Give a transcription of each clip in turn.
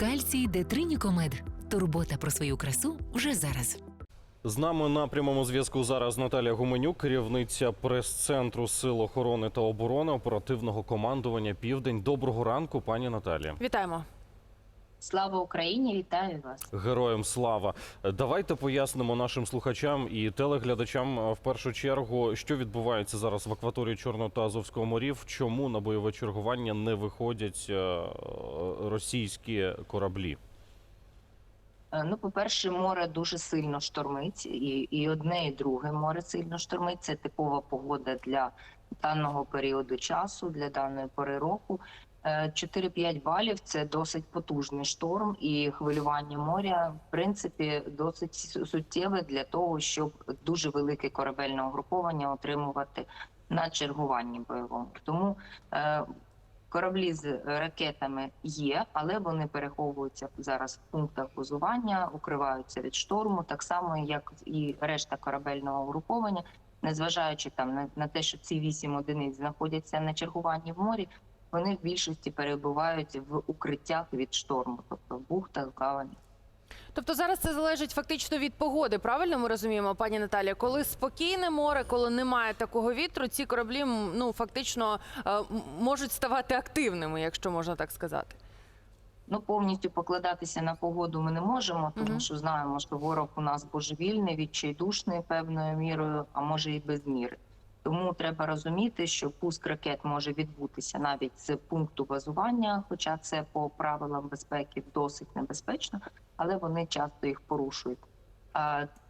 Кальцій Детринікомед. Турбота про свою красу вже зараз. З нами на прямому зв'язку зараз Наталія Гуменюк, керівниця прес-центру Сил охорони та оборони оперативного командування Південь. Доброго ранку, пані Наталі. Вітаємо. Слава Україні! Вітаю вас. Героям слава. Давайте пояснимо нашим слухачам і телеглядачам в першу чергу, що відбувається зараз в акваторії Чорного та Азовського морів. Чому на бойове чергування не виходять російські кораблі? Е, Ну, по-перше, море дуже сильно штормить, і, і одне, і друге море сильно штормить. Це типова погода для даного періоду часу, для даної пори року. Е, 4-5 балів це досить потужний шторм, і хвилювання моря в принципі досить суттєве для того, щоб дуже велике корабельне угруповання отримувати на чергуванні бойовому. Тому е, Кораблі з ракетами є, але вони переховуються зараз в пунктах базування, укриваються від шторму, так само як і решта корабельного угруповання, незважаючи там на те, що ці вісім одиниць знаходяться на чергуванні в морі, вони в більшості перебувають в укриттях від шторму, тобто в бухтах, гавані. Тобто зараз це залежить фактично від погоди. Правильно ми розуміємо, пані Наталія? Коли спокійне море, коли немає такого вітру, ці кораблі ну фактично е, можуть ставати активними, якщо можна так сказати. Ну, повністю покладатися на погоду ми не можемо, тому Мгм. що знаємо, що ворог у нас божевільний, відчайдушний певною мірою, а може і без міри. Тому треба розуміти, що пуск ракет може відбутися навіть з пункту базування, хоча це по правилам безпеки досить небезпечно, але вони часто їх порушують.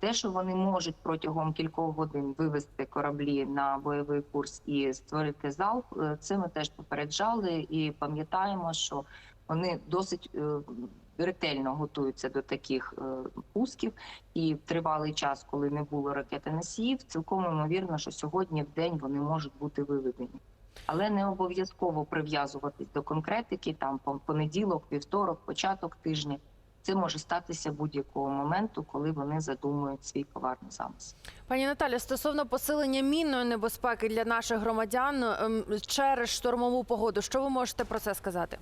Те, що вони можуть протягом кількох годин вивести кораблі на бойовий курс і створити залп, е, це ми теж попереджали і пам'ятаємо, що вони досить е, ретельно готуються до таких е, пусків. І тривалий час, коли не було ракетоносіїв, цілком ймовірно, що сьогодні в день вони можуть бути виведені. Але не обов'язково прив'язуватись до конкретики, там пон- понеділок, вівторок, початок тижня. Це може статися будь-якого моменту, коли вони задумують свій коварний замисел. Пані Наталі, стосовно посилення мінної небезпеки для наших громадян ем, через штормову погоду, що ви можете про це сказати?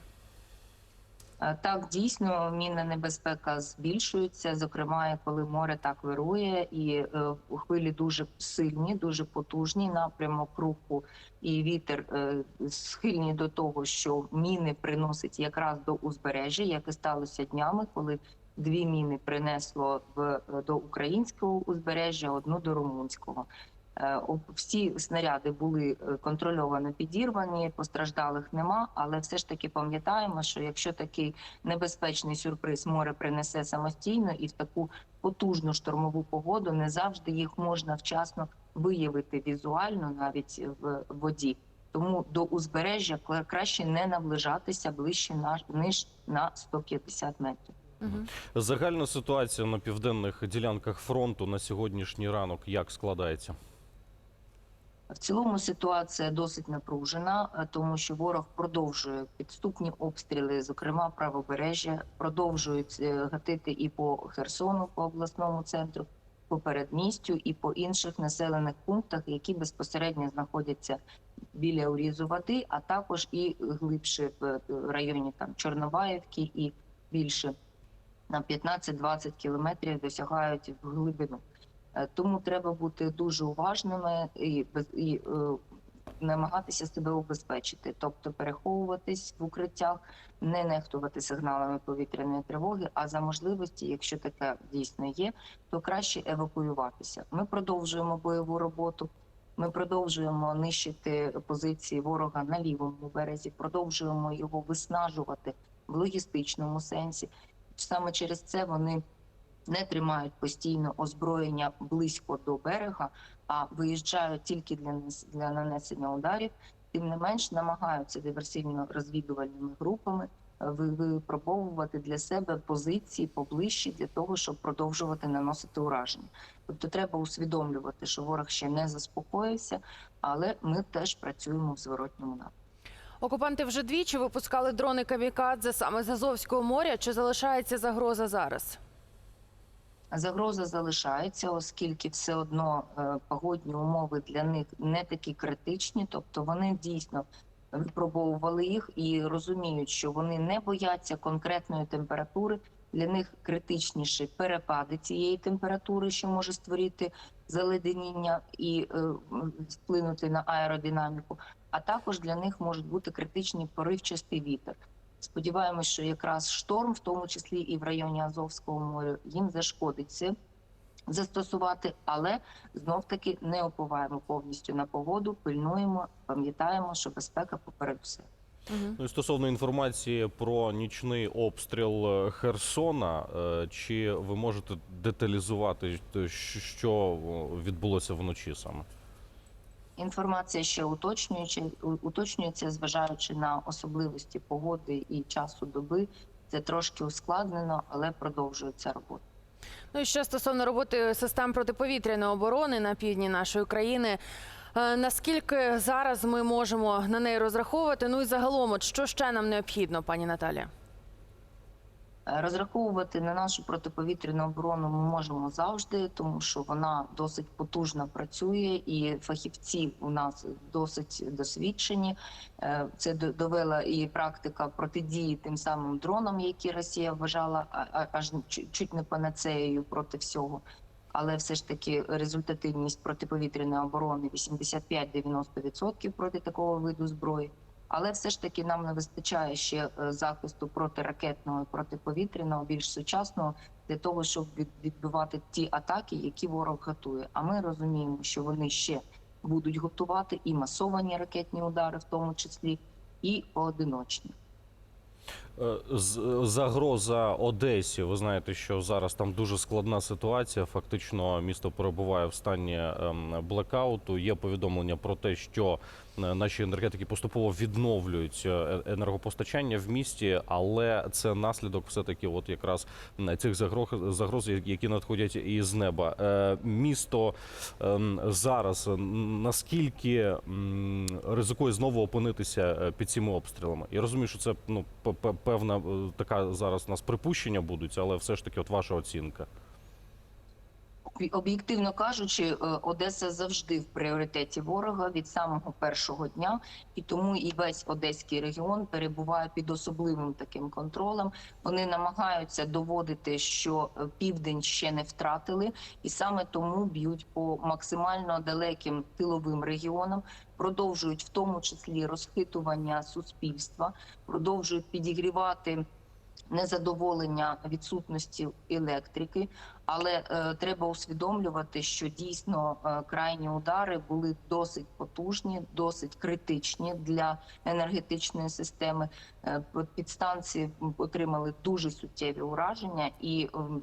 Е, Так, дійсно, мінна небезпека збільшується, зокрема, коли море так вирує, і е, хвилі дуже сильні, дуже потужні напрямок руху, і вітер е, схильні до того, що міни приносить якраз до узбережжя, як і сталося днями, коли дві міни принесло в до українського узбережжя, одну до румунського. Е, Всі снаряди були е, контрольовано підірвані, постраждалих нема. Але все ж таки пам'ятаємо, що якщо такий небезпечний сюрприз море принесе самостійно і в таку потужну штормову погоду, не завжди їх можна вчасно виявити візуально, навіть в воді. Тому до узбережжя краще не наближатися ближче на ніж на 150 метрів. Мгм. Загальна ситуація на південних ділянках фронту на сьогоднішній ранок як складається? В цілому ситуація досить напружена, е, тому що ворог продовжує підступні обстріли, зокрема правобережжя, продовжують е, гатити і по Херсону, по обласному центру, по передмістю, і по інших населених пунктах, які безпосередньо знаходяться біля урізу води, а також і глибше в е, районі там Чорнобаївки і більше на 15-20 кілометрів досягають в глибину. Е, Тому треба бути дуже уважними і і е, намагатися себе убезпечити, тобто переховуватись в укриттях, не нехтувати сигналами повітряної тривоги. А за можливості, якщо таке дійсно є, то краще евакуюватися. Ми продовжуємо бойову роботу. Ми продовжуємо нищити позиції ворога на лівому березі, продовжуємо його виснажувати в логістичному сенсі. Саме через це вони не тримають постійно озброєння близько до берега, а виїжджають тільки для для нанесення ударів. Тим не менш намагаються диверсійно-розвідувальними групами е, випробовувати для себе позиції поближче для того, щоб продовжувати наносити ураження. Тобто треба усвідомлювати, що ворог ще не заспокоївся, але ми теж працюємо в зворотньому напрямку. Окупанти вже двічі випускали дрони камікадзе саме з Азовського моря. Чи залишається загроза зараз? Загроза залишається, оскільки все одно е, погодні умови для них не такі критичні, тобто вони дійсно випробовували їх і розуміють, що вони не бояться конкретної температури. Для них критичніші перепади цієї температури, що може створити заледеніння і е, вплинути на аеродинаміку. А також для них можуть бути критичні поривчастий вітер. Сподіваємось, що якраз шторм, в тому числі і в районі Азовського моря, їм зашкодить це застосувати, але знов таки не оповаємо повністю на погоду, пильнуємо, пам'ятаємо, що безпека поперед все. Мгм. Ну і стосовно інформації про нічний обстріл е, Херсона, е, чи ви можете деталізувати, е, що відбулося вночі саме? Інформація ще уточнюючи, у- уточнюється, зважаючи на особливості погоди і часу доби. Це трошки ускладнено, але продовжується робота. Ну і ще стосовно роботи систем протиповітряної оборони на півдні нашої країни. Е, Наскільки зараз ми можемо на неї розраховувати? Ну і загалом, от що ще нам необхідно, пані Наталія? Е, Розраховувати на нашу протиповітряну оборону ми можемо завжди, тому що вона досить потужно працює, і фахівці у нас досить досвідчені. Е, Це довела і практика протидії тим самим дронам, які Росія вважала аж чуть не панацеєю проти всього. Але все ж таки результативність протиповітряної оборони 85-90% проти такого виду зброї. Але все ж таки нам не вистачає ще е, захисту протиракетного і протиповітряного, більш сучасного для того, щоб відбивати ті атаки, які ворог готує. А ми розуміємо, що вони ще будуть готувати і масовані ракетні удари, в тому числі, і поодиночні. Е, Загроза Одесі. Ви знаєте, що зараз там дуже складна ситуація. Фактично, місто перебуває в стані ем, блекауту. Є повідомлення про те, що е, наші енергетики поступово відновлюють е, енергопостачання в місті, але це наслідок все таки, от якраз цих загроз, загроз, які надходять із неба. Місто ем, зараз наскільки ризикує знову опинитися під цими обстрілами? Я розумію, що це ну певна е, така зараз у нас припущення будуть, але все ж таки, от ваша оцінка. Об'єктивно кажучи, е, Одеса завжди в пріоритеті ворога від самого першого дня, і тому і весь одеський регіон перебуває під особливим таким контролем. Вони намагаються доводити, що е, південь ще не втратили, і саме тому б'ють по максимально далеким тиловим регіонам, продовжують в тому числі розхитування суспільства, продовжують підігрівати незадоволення відсутності електрики, але е, треба усвідомлювати, що дійсно е, крайні удари були досить потужні, досить критичні для енергетичної системи. Е, підстанції отримали дуже суттєві ураження і. ем,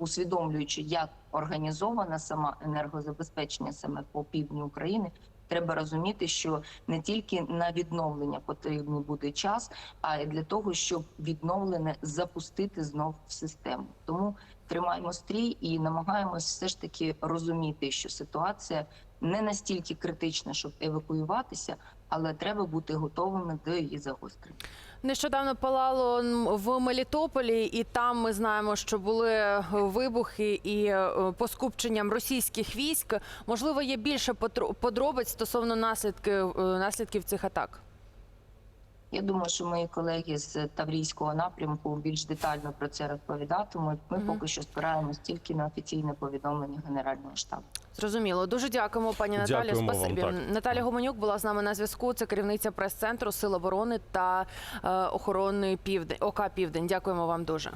Усвідомлюючи, як організована сама енергозабезпечення саме по півдню України, треба розуміти, що не тільки на відновлення потрібний буде час, а й для того, щоб відновлене запустити знов в систему. Тому тримаємо стрій і намагаємось все ж таки розуміти, що ситуація не настільки критична, щоб евакуюватися, але треба бути готовими до її загострення. Нещодавно палало в Мелітополі, і там ми знаємо, що були е, вибухи і поскупченням російських військ. Можливо, є більше подробиць стосовно наслідків, е, наслідків цих атак. Я думаю, що мої колеги з Таврійського напрямку більш детально про це розповідатимуть. Ми Мгм. поки що спираємось тільки на офіційне повідомлення Генерального штабу. Зрозуміло. Дуже дякуємо, пані Наталі. Спасибі вам. Наталя Гуменюк була з нами на зв'язку. Це керівниця прес-центру Сил оборони та е, охорони Південь ОК Південь. Дякуємо вам дуже.